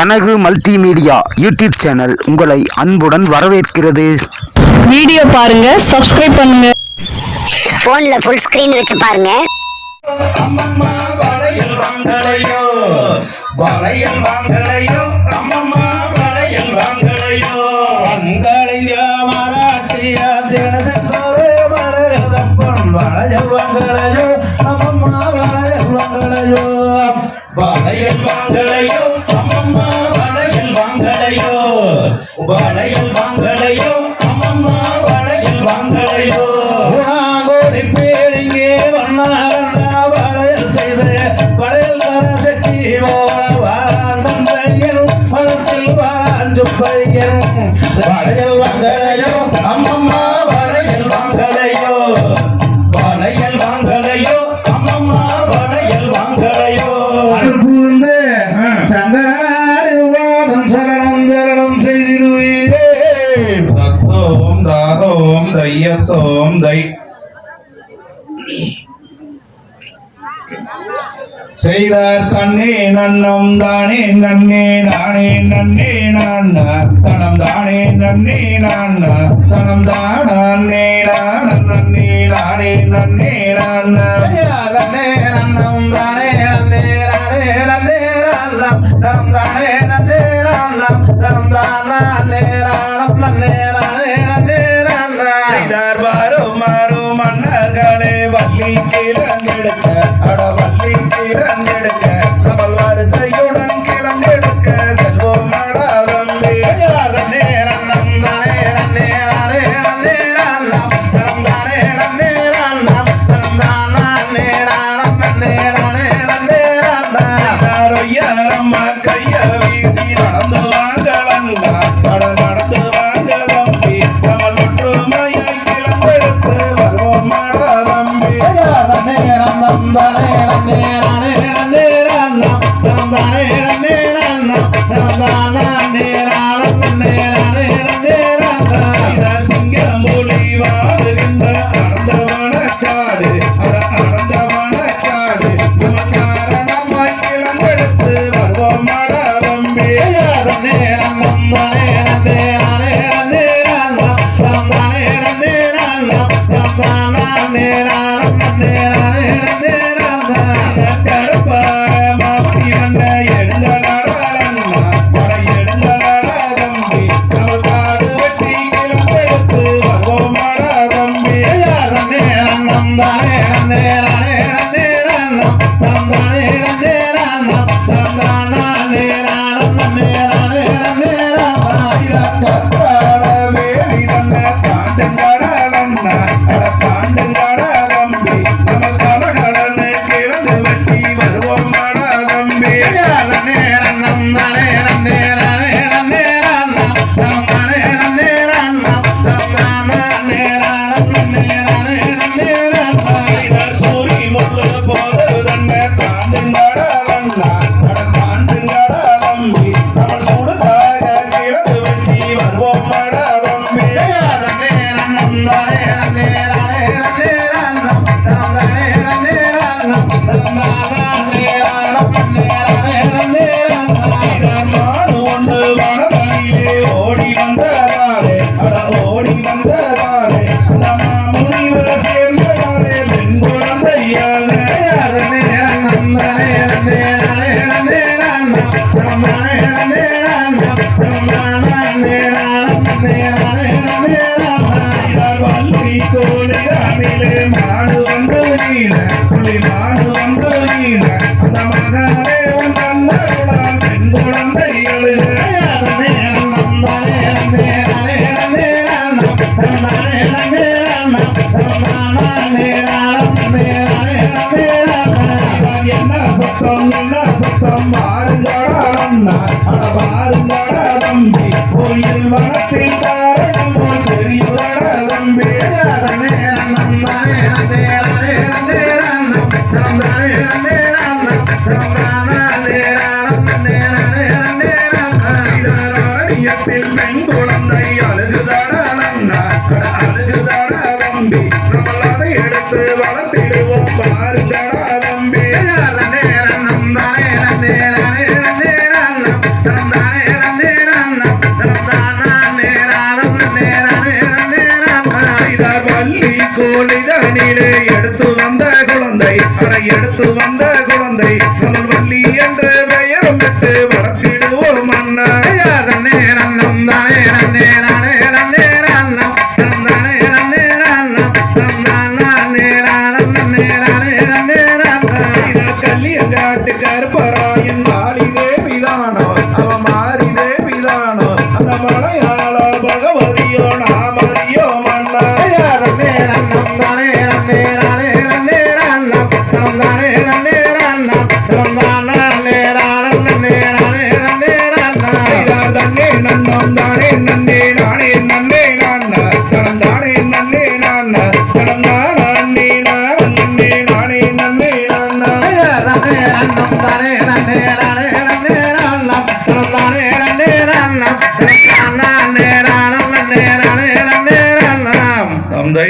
Kanagu multimedia YouTube channel உங்களை அன்புடன் வரவேற்கிறது. வீடியோ பாருங்க சப்ஸ்கிரைப் பண்ணுங்க. போன்ல ஃபுல் ஸ்கிரீன் வச்சு பாருங்க. அம்மம்மா வளையல் வாங்கலையோ? வளையல் வாங்கலையோ? அம்மம்மா பையன் வளையல் வாங்கலையோ? அம்மம்மா வளையல் வாங்கலையோ? வளையல் வாங்கலையோ? அம்மம்மா வளையல் வாங்கலையோ? அன்புந்து சங்கரனாரி வாதம் சரணம் சரணம் செய்திருவீரே தத்தோம் தாதோம் தையத்தோம் தை செய்தார் தன்னே நன்னம் தானே நன்னே நானே நன்னே நான் தனம் தானே நன்னே நான் தனம் தானே நான் நன்னே. நானே நன்னே நான் தன்னே நன்னம் தானே நன்னே நானே நன்னே நான் தனம் தானே நன்னே நான் தனம் தானே நானம் வருவோம் மாடா. என்ன சத்தம் என்ன சத்தம் மாறுங்கடா மனமல்லாத எடுத்து வளர்த்திடுவோம். பாருங்கடா தம்பி வள்ளி கோழி தனிலே எடுத்து வந்த குழந்தை. எடுத்து வந்த குழந்தை.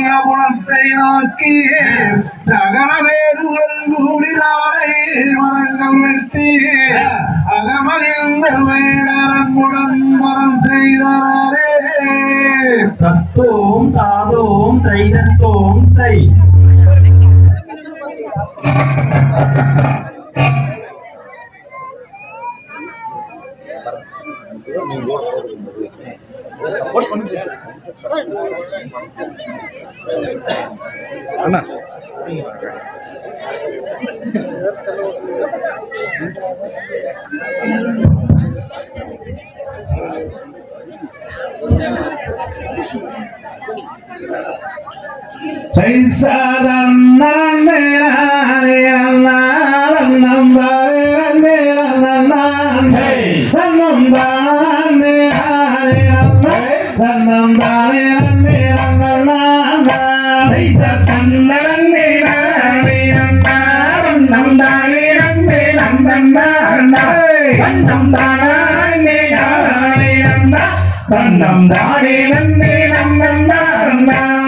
மங்களபுணத்தை நோக்கி சகல வேடுகள் கூடினாலே மரங்கள் வெட்டி அகமகிழ்ந்த வேடரங்குடன் மரம் செய்தனாரே தத்தோம் தாதோம் தைதத்தோம் தை. நீங்க போட் అన్నా. సైసాదా நம் தானே நன்னே நம் நன்னார் நான்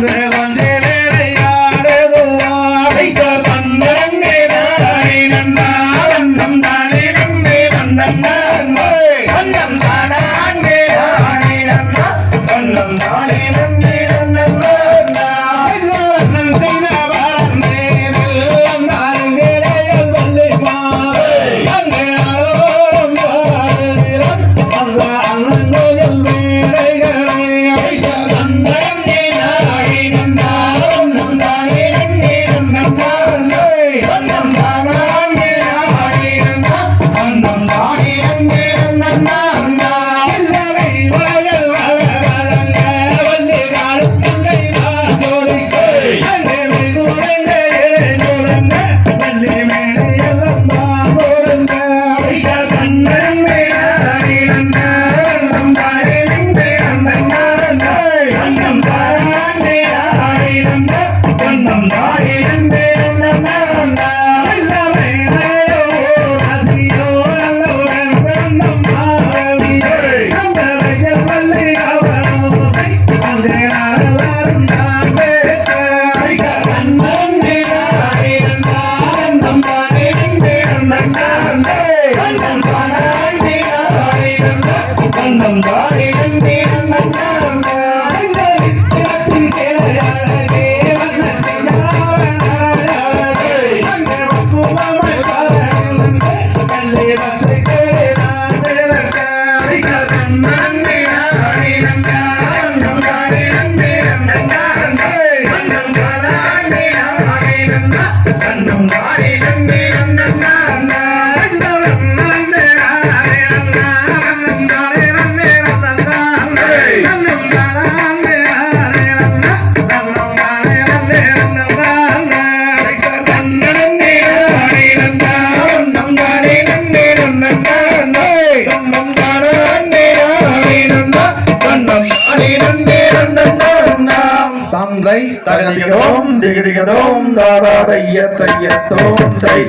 Grande. தந்தை தகதிகதோம் திகதிகதோம் தாதா தைய தையத்தோம் தை